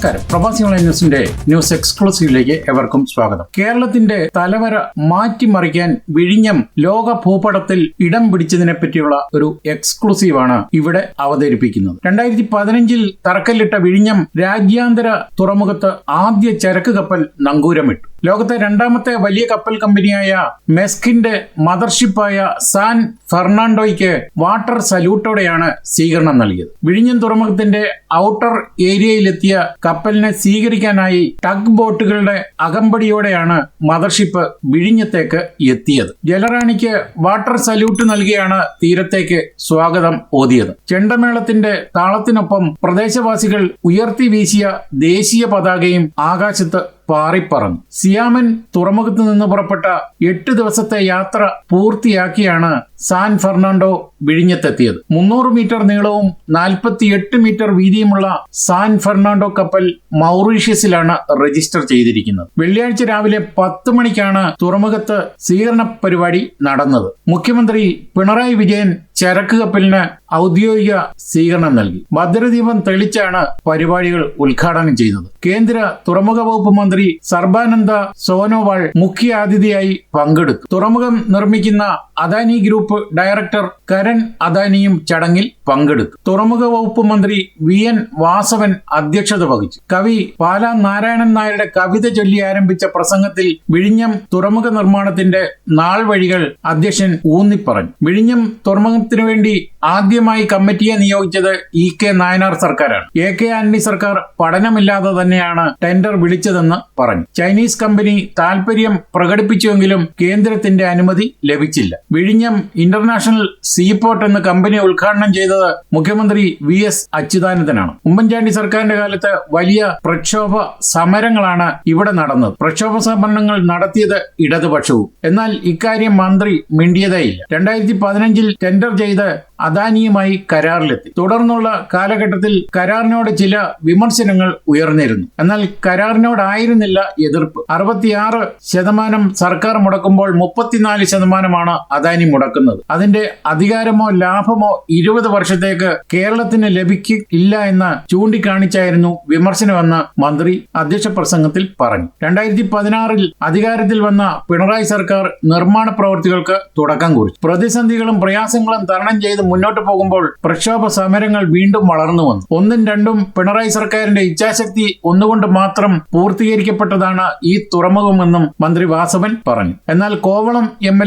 നമസ്കാരം. പ്രവാസി ഓൺലൈൻ ന്യൂസിന്റെ ന്യൂസ് എക്സ്ക്ലൂസീവിലേക്ക് എവർക്കും സ്വാഗതം. കേരളത്തിന്റെ തലവര മാറ്റിമറിക്കാൻ വിഴിഞ്ഞം ലോക ഭൂപടത്തിൽ ഇടം പിടിച്ചതിനെ പറ്റിയുള്ള ഒരു എക്സ്ക്ലൂസീവാണ് ഇവിടെ അവതരിപ്പിക്കുന്നത്. രണ്ടായിരത്തി പതിനഞ്ചിൽ തറക്കല്ലിട്ട വിഴിഞ്ഞം രാജ്യാന്തര തുറമുഖത്ത് ആദ്യ ചരക്ക് കപ്പൽ നങ്കൂരമിട്ടു. ലോകത്തെ രണ്ടാമത്തെ വലിയ കപ്പൽ കമ്പനിയായ മെസ്കിന്റെ മദർഷിപ്പായ സാൻ ഫെർണാണ്ടോയ്ക്ക് വാട്ടർ സല്യൂട്ടോടെയാണ് സ്വീകരണം നൽകിയത്. വിഴിഞ്ഞം തുറമുഖത്തിന്റെ ഔട്ടർ ഏരിയയിലെത്തിയ കപ്പലിനെ സ്വീകരിക്കാനായി ടഗ് ബോട്ടുകളുടെ അകമ്പടിയോടെയാണ് മദർഷിപ്പ് വിഴിഞ്ഞത്തേക്ക് എത്തിയത്. ജലറാണിക്ക് വാട്ടർ സല്യൂട്ട് നൽകിയാണ് തീരത്തേക്ക് സ്വാഗതം ഓതിയത്. ചെണ്ടമേളത്തിന്റെ താളത്തിനൊപ്പം പ്രദേശവാസികൾ ഉയർത്തി വീശിയ ദേശീയ പതാകയും ആകാശത്ത് പാറിപ്പറന്നു. സിയാമൻ തുറമുഖത്ത് നിന്ന് പുറപ്പെട്ട എട്ട് ദിവസത്തെ യാത്ര പൂർത്തിയാക്കിയാണ് സാൻ ഫെർണാണ്ടോ വിഴിഞ്ഞത്തെത്തിയത്. മുന്നൂറ് മീറ്റർ നീളവും നാൽപ്പത്തിയെട്ട് മീറ്റർ വീതിയുമുള്ള സാൻ ഫെർണാണ്ടോ കപ്പൽ മൗറീഷ്യസിലാണ് രജിസ്റ്റർ ചെയ്തിരിക്കുന്നത്. വെള്ളിയാഴ്ച രാവിലെ പത്ത് മണിക്കാണ് തുറമുഖത്ത് സ്വീകരണ പരിപാടി നടന്നത്. മുഖ്യമന്ത്രി പിണറായി വിജയൻ ചരക്ക് കപ്പലിന് ഔദ്യോഗിക സ്വീകരണം നൽകി. ഭദ്രദീപം തെളിച്ചാണ് പരിപാടികൾ ഉദ്ഘാടനം ചെയ്തത്. കേന്ദ്ര തുറമുഖ വകുപ്പ് മന്ത്രി സർബാനന്ദ സോനോവാൾ മുഖ്യാതിഥിയായി പങ്കെടുത്തു. തുറമുഖം നിർമ്മിക്കുന്ന അദാനി ഗ്രൂപ്പ് ഡയറക്ടർ കരൺ അദാനിയും ചടങ്ങിൽ പങ്കെടുത്തു. തുറമുഖ വകുപ്പ് മന്ത്രി വി. എൻ. വാസവൻ അധ്യക്ഷത വഹിച്ചു. കവി പാല നാരായണൻ നായരുടെ കവിത ചൊല്ലി ആരംഭിച്ച പ്രസംഗത്തിൽ വിഴിഞ്ഞം തുറമുഖ നിർമ്മാണത്തിന്റെ നാൾ വഴികൾ അധ്യക്ഷൻ ഊന്നിപ്പറഞ്ഞു. വിഴിഞ്ഞം തുറമുഖത്തിനു വേണ്ടി ആദ്യമായി കമ്മിറ്റിയെ നിയോഗിച്ചത് ഇ. കെ. നായനാർ സർക്കാരാണ്. എ. കെ. ആന്റണി സർക്കാർ പഠനമില്ലാതെ തന്നെയാണ് ടെൻഡർ വിളിച്ചതെന്ന് പറഞ്ഞു. ചൈനീസ് കമ്പനി താൽപര്യം പ്രകടിപ്പിച്ചുവെങ്കിലും കേന്ദ്രത്തിന്റെ അനുമതി ലഭിച്ചില്ല. വിഴിഞ്ഞം ഇന്റർനാഷണൽ സീപോർട്ട് എന്ന് കമ്പനി ഉദ്ഘാടനം ചെയ്തത് മുഖ്യമന്ത്രി വി എസ് അച്യുതാനന്ദനാണ്. ഉമ്മൻചാണ്ടി സർക്കാരിന്റെ കാലത്ത് വലിയ പ്രക്ഷോഭ സമരങ്ങളാണ് ഇവിടെ നടന്നത്. പ്രക്ഷോഭ സമരങ്ങൾ നടത്തിയത് ഇടതുപക്ഷവും. എന്നാൽ ഇക്കാര്യം മന്ത്രി മിണ്ടിയതേയില്ല. രണ്ടായിരത്തി പതിനഞ്ചിൽ ടെൻഡർ ചെയ്ത് അദാനിയുമായി കരാറിലെത്തി. തുടർന്നുള്ള കാലഘട്ടത്തിൽ കരാറിനോട് ചില വിമർശനങ്ങൾ ഉയർന്നിരുന്നു. എന്നാൽ കരാറിനോടായിരുന്നില്ല എതിർപ്പ്. അറുപത്തിയാറ് ശതമാനം സർക്കാർ മുടക്കുമ്പോൾ മുപ്പത്തിനാല് ശതമാനമാണ് അദാനി മുടക്കുന്നത്. അതിന്റെ അധികാരമോ ലാഭമോ ഇരുപത് വർഷത്തേക്ക് കേരളത്തിന് ലഭിക്കില്ല എന്ന് ചൂണ്ടിക്കാണിച്ചായിരുന്നു വിമർശനമെന്ന് മന്ത്രി അധ്യക്ഷ പ്രസംഗത്തിൽ പറഞ്ഞു. രണ്ടായിരത്തി പതിനാറിൽ അധികാരത്തിൽ വന്ന പിണറായി സർക്കാർ നിർമ്മാണ പ്രവൃത്തികൾക്ക് തുടക്കം കുറിച്ചു. പ്രതിസന്ധികളും പ്രയാസങ്ങളും തരണം ചെയ്ത് മുന്നോട്ട് പോകുമ്പോൾ പ്രക്ഷോഭ സമരങ്ങൾ വീണ്ടും വളർന്നു വന്നു. ഒന്നും രണ്ടും പിണറായി സർക്കാരിന്റെ ഇച്ഛാശക്തി ഒന്നുകൊണ്ട് മാത്രം പൂർത്തീകരിക്കപ്പെട്ടതാണ് ഈ തുറമുഖമെന്നും മന്ത്രി വാസവൻ പറഞ്ഞു. എന്നാൽ കോവളം എം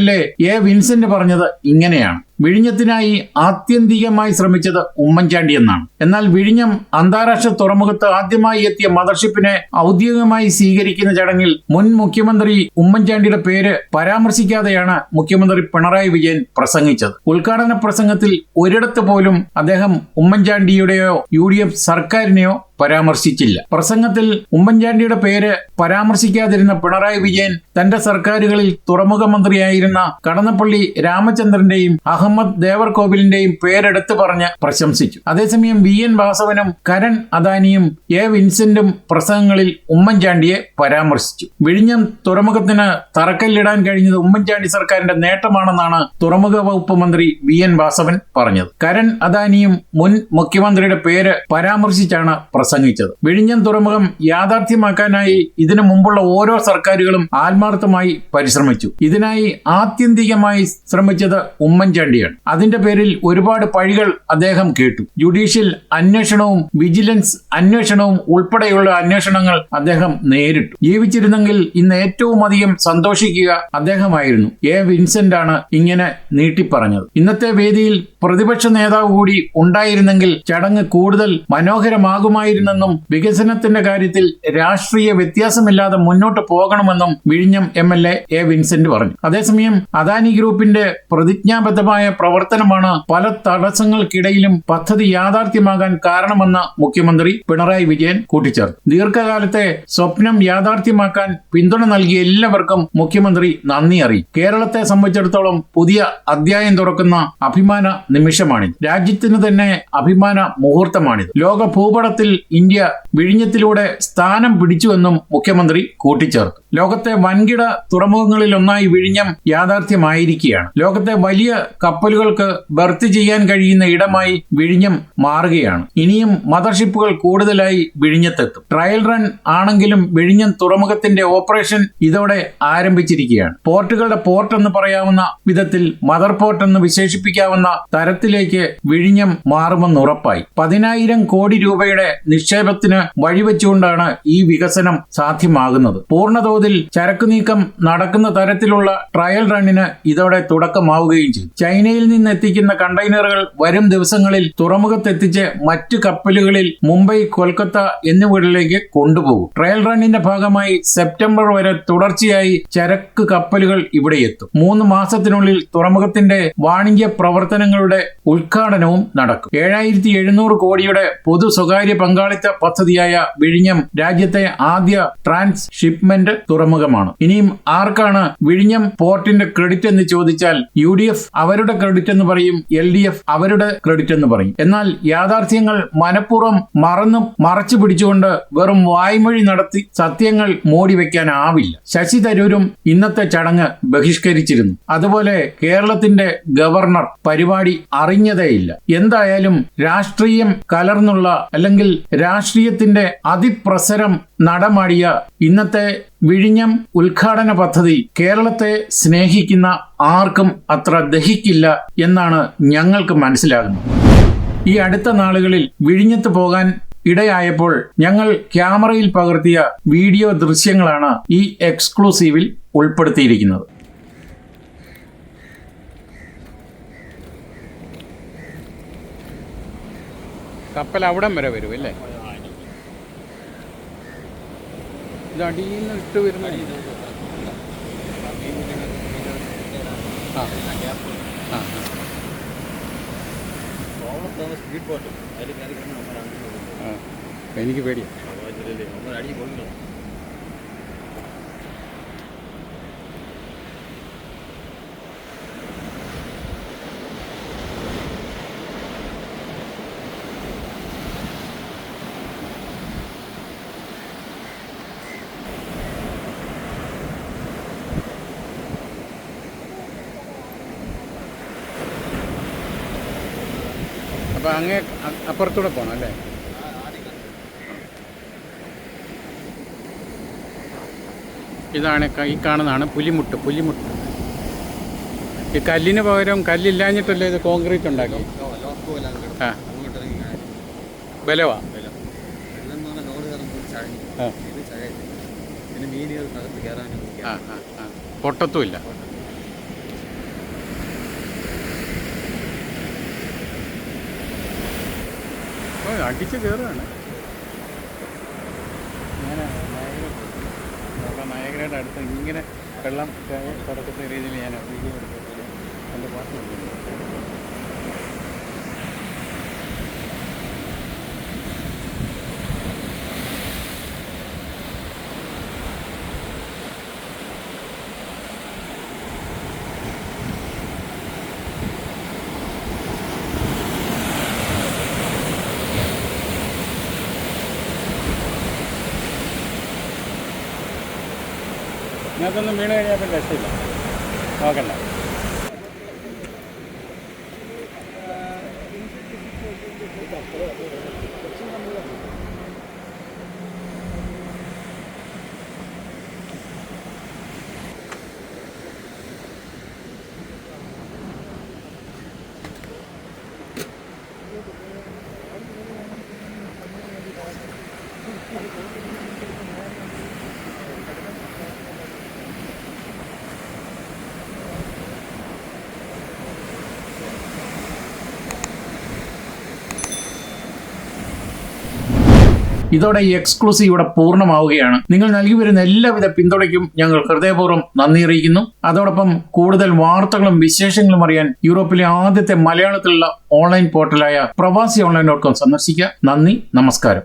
എ വിൻസെന്റ് പറഞ്ഞത് ഇങ്ങനെയാണ്. വിഴിഞ്ഞത്തിനായി ആത്യന്തികമായി ശ്രമിച്ചത് ഉമ്മൻചാണ്ടി എന്നാണ്. എന്നാൽ വിഴിഞ്ഞം അന്താരാഷ്ട്ര തുറമുഖത്ത് ആദ്യമായി എത്തിയ മദർഷിപ്പിനെ ഔദ്യോഗികമായി സ്വീകരിക്കുന്ന ചടങ്ങിൽ മുൻ മുഖ്യമന്ത്രി ഉമ്മൻചാണ്ടിയുടെ പേര് പരാമർശിക്കാതെയാണ് മുഖ്യമന്ത്രി പിണറായി വിജയൻ പ്രസംഗിച്ചത്. ഉദ്ഘാടന പ്രസംഗത്തിൽ ഒരിടത്ത് പോലും അദ്ദേഹം ഉമ്മൻചാണ്ടിയുടെയോ യു സർക്കാരിനെയോ പരാമർശിച്ചില്ല. പ്രസംഗത്തിൽ ഉമ്മൻചാണ്ടിയുടെ പേര് പരാമർശിക്കാതിരുന്ന പിണറായി വിജയൻ തന്റെ സർക്കാരുകളിൽ തുറമുഖ മന്ത്രിയായിരുന്ന കടന്നപ്പള്ളി രാമചന്ദ്രന്റെയും അഹമ്മദ് ദേവർകോവിലിന്റെയും പേരെടുത്തു പറഞ്ഞ് പ്രശംസിച്ചു. അതേസമയം വി. എൻ. വാസവനും കരൺ അദാനിയും എ. വിൻസെന്റും പ്രസംഗങ്ങളിൽ ഉമ്മൻചാണ്ടിയെ പരാമർശിച്ചു. വിഴിഞ്ഞം തുറമുഖത്തിന് തറക്കല്ലിടാൻ കഴിഞ്ഞത് ഉമ്മൻചാണ്ടി സർക്കാരിന്റെ നേട്ടമാണെന്നാണ് തുറമുഖ വകുപ്പ് മന്ത്രി വി. എൻ. വാസവൻ പറഞ്ഞത്. കരൺ അദാനിയും മുൻ മുഖ്യമന്ത്രിയുടെ പേര് പരാമർശിച്ചാണ് പ്രസംഗിച്ചത്. വിഴിഞ്ഞം തുറമുഖം യാഥാർത്ഥ്യമാക്കാനായി ഇതിനു മുമ്പുള്ള ഓരോ സർക്കാരുകളും ആത്മാർത്ഥമായി പരിശ്രമിച്ചു. ഇതിനായി ആത്യന്തികമായി ശ്രമിച്ചത് ഉമ്മൻചാണ്ടിയാണ്. അതിന്റെ പേരിൽ ഒരുപാട് പഴികൾ അദ്ദേഹം കേട്ടു. ജുഡീഷ്യൽ അന്വേഷണവും വിജിലൻസ് അന്വേഷണവും ഉൾപ്പെടെയുള്ള അന്വേഷണങ്ങൾ അദ്ദേഹം നേരിട്ടു. ജീവിച്ചിരുന്നെങ്കിൽ ഇന്ന് ഏറ്റവും അധികം സന്തോഷിക്കുക അദ്ദേഹമായിരുന്നു. എ. വിൻസെന്റ് ആണ് ഇങ്ങനെ നീട്ടിപ്പറഞ്ഞത്. ഇന്നത്തെ വേദിയിൽ പ്രതിപക്ഷ നേതാവ് കൂടി ഉണ്ടായിരുന്നെങ്കിൽ ചടങ്ങ് കൂടുതൽ മനോഹരമാകുമായിരുന്നെന്നും വികസനത്തിന്റെ കാര്യത്തിൽ രാഷ്ട്രീയ വ്യത്യാസമില്ലാതെ മുന്നോട്ട് പോകണമെന്നും വിഴിഞ്ഞം M L A A Vincent പറഞ്ഞു. അതേസമയം അദാനി ഗ്രൂപ്പിന്റെ പ്രതിജ്ഞാബദ്ധമായ പ്രവർത്തനമാണ് പല തടസ്സങ്ങൾക്കിടയിലും പദ്ധതി യാഥാർത്ഥ്യമാകാൻ കാരണമെന്ന് മുഖ്യമന്ത്രി പിണറായി വിജയൻ കൂട്ടിച്ചേർത്തു. ദീർഘകാലത്തെ സ്വപ്നം യാഥാർത്ഥ്യമാക്കാൻ പിന്തുണ നൽകിയ എല്ലാവർക്കും മുഖ്യമന്ത്രി നന്ദി അറിയിച്ചു. കേരളത്തെ സംബന്ധിച്ചിടത്തോളം പുതിയ അധ്യായം തുറക്കുന്ന അഭിമാന നിമിഷമാണിത്. രാജ്യത്തിന് തന്നെ അഭിമാന മുഹൂർത്തമാണിത്. ലോക ഭൂപടത്തിൽ ഇന്ത്യ വിഴിഞ്ഞത്തിലൂടെ സ്ഥാനം പിടിച്ചുവെന്നും മുഖ്യമന്ത്രി കൂട്ടിച്ചേർത്തു. ലോകത്തെ വൻകിട തുറമുഖങ്ങളിലൊന്നായി വിഴിഞ്ഞം യാഥാർത്ഥ്യമായിരിക്കുകയാണ്. ലോകത്തെ വലിയ കപ്പലുകൾക്ക് ബർത്ത് ചെയ്യാൻ കഴിയുന്ന ഇടമായി വിഴിഞ്ഞം മാറുകയാണ്. ഇനിയും മദർഷിപ്പുകൾ കൂടുതലായി വിഴിഞ്ഞത്തെത്തും. ട്രയൽ റൺ ആണെങ്കിലും വിഴിഞ്ഞം തുറമുഖത്തിന്റെ ഓപ്പറേഷൻ ഇതോടെ ആരംഭിച്ചിരിക്കുകയാണ്. പോർട്ടുകളുടെ പോർട്ട് എന്ന് പറയാവുന്ന വിധത്തിൽ മദർ പോർട്ട് എന്ന് വിശേഷിപ്പിക്കാവുന്ന തരത്തിലേക്ക് വിഴിഞ്ഞം മാറുമെന്ന് ഉറപ്പായി. പതിനായിരം കോടി രൂപയുടെ നിക്ഷേപത്തിന് വഴിവെച്ചുകൊണ്ടാണ് ഈ വികസനം സാധ്യമാകുന്നത്. പൂർണതോതിൽ ചരക്കു നീക്കം നടക്കുന്ന തരത്തിലുള്ള ട്രയൽ റണ്ണിന് ഇതോടെ തുടക്കമാവുകയും ചെയ്തു. ചൈനയിൽ നിന്ന് എത്തിക്കുന്ന കണ്ടെയ്നറുകൾ വരും ദിവസങ്ങളിൽ തുറമുഖത്തെത്തിച്ച് മറ്റു കപ്പലുകളിൽ മുംബൈ കൊൽക്കത്ത എന്നിവിടങ്ങളിലേക്ക് കൊണ്ടുപോകും. ട്രയൽ റണ്ണിന്റെ ഭാഗമായി സെപ്റ്റംബർ വരെ തുടർച്ചയായി ചരക്ക് കപ്പലുകൾ ഇവിടെ എത്തും. മൂന്ന് മാസത്തിനുള്ളിൽ തുറമുഖത്തിന്റെ വാണിജ്യ പ്രവർത്തനങ്ങളുടെ ഉദ്ഘാടനവും നടക്കും. ഏഴായിരത്തി കോടിയുടെ പൊതു സ്വകാര്യ പങ്കാളിത്ത പദ്ധതിയായ വിഴിഞ്ഞം രാജ്യത്തെ ആദ്യ ട്രാൻസ് ഷിപ്മെന്റ് തുറമുഖമാണ്. ഇനിയും ആർക്കാണ് വിഴിഞ്ഞം പോർട്ടിന്റെ ക്രെഡിറ്റ് എന്ന് ചോദിച്ചാൽ യു ഡി എഫ് അവരുടെ ക്രെഡിറ്റ് എന്ന് പറയും എൽ ഡി എഫ് അവരുടെ ക്രെഡിറ്റ് എന്ന് പറയും. എന്നാൽ യാഥാർത്ഥ്യങ്ങൾ മനഃപൂർവം മറന്നും മറച്ചു പിടിച്ചുകൊണ്ട് വെറും വായ്മൊഴി നടത്തി സത്യങ്ങൾ മൂടി വയ്ക്കാനാവില്ല ശശി തരൂരും ഇന്നത്തെ ചടങ്ങ് ബഹിഷ്കരിച്ചിരുന്നു. അതുപോലെ കേരളത്തിന്റെ ഗവർണർ പരിപാടി അറിഞ്ഞതേയില്ല. എന്തായാലും രാഷ്ട്രീയം കലർന്നുള്ള അല്ലെങ്കിൽ രാഷ്ട്രീയത്തിന്റെ അതിപ്രസരം നടമാടിയ ഇന്നത്തെ വിഴിഞ്ഞം ഉദ്ഘാടന പദ്ധതി കേരളത്തെ സ്നേഹിക്കുന്ന ആർക്കും അത്ര ദഹിക്കില്ല എന്നാണ് ഞങ്ങൾക്ക് മനസ്സിലാകുന്നത്. ഈ അടുത്ത നാളുകളിൽ വിഴിഞ്ഞത്ത് പോകാൻ ഇടയായപ്പോൾ ഞങ്ങൾ ക്യാമറയിൽ പകർത്തിയ വീഡിയോ ദൃശ്യങ്ങളാണ് ഈ എക്സ്ക്ലൂസീവിൽ ഉൾപ്പെടുത്തിയിരിക്കുന്നത്. കപ്പൽ അവിടം വരെ വരും അല്ലേ? ഇത് അടിയിൽ നിന്ന് ഇട്ട് വരുന്ന എനിക്ക് ആ സ്പീഡ് ബോട്ട് അപ്പോൾ അങ്ങേ അപ്പുറത്തൂടെ പോകണം അല്ലേ? ഇതാണ് ഈ കാണുന്നതാണ് പുലിമുട്ട് പുലിമുട്ട്. ഈ കല്ലിന് പകരം കല്ലില്ലാഞ്ഞിട്ടല്ലേ ഇത് കോൺക്രീറ്റ് ഉണ്ടാക്കി? ആ. ബലവാ. വെള്ളം എന്ന് പറഞ്ഞാൽ ലോഡ് കയറുമ്പോൾ ചഴങ്ങി ആ ഇത് ചകയില്ല പിന്നെ മീനുകൾ തകർത്ത് കയറാനും ആ ആ ആ പൊട്ടത്തുമില്ല ഓ അടിച്ച് കയറുകയാണ് ഇങ്ങനെ നയഗ്ര നയഗ്രയുടെ അടുത്ത് ഇങ്ങനെ വെള്ളം കിടക്കുന്ന രീതിയിൽ ഞാൻ വീഡിയോ ഇതിനകത്തൊന്നും വീണ് കഴിഞ്ഞാൽ പിന്നെ രക്ഷയില്ല. നോക്കണ്ട. ഇതോടെ ഈ എക്സ്ക്ലൂസീവ് ഇവിടെ പൂർണമാവുകയാണ്. നിങ്ങൾ നൽകി വരുന്ന എല്ലാവിധ പിന്തുണയ്ക്കും ഞങ്ങൾ ഹൃദയപൂർവം നന്ദി അറിയിക്കുന്നു. അതോടൊപ്പം കൂടുതൽ വാർത്തകളും വിശേഷങ്ങളും അറിയാൻ യൂറോപ്പിലെ ആദ്യത്തെ മലയാളത്തിലുള്ള ഓൺലൈൻ പോർട്ടലായ പ്രവാസി ഓൺലൈൻ ഡോട്ട് കോം സന്ദർശിക്കുക. നന്ദി നമസ്കാരം.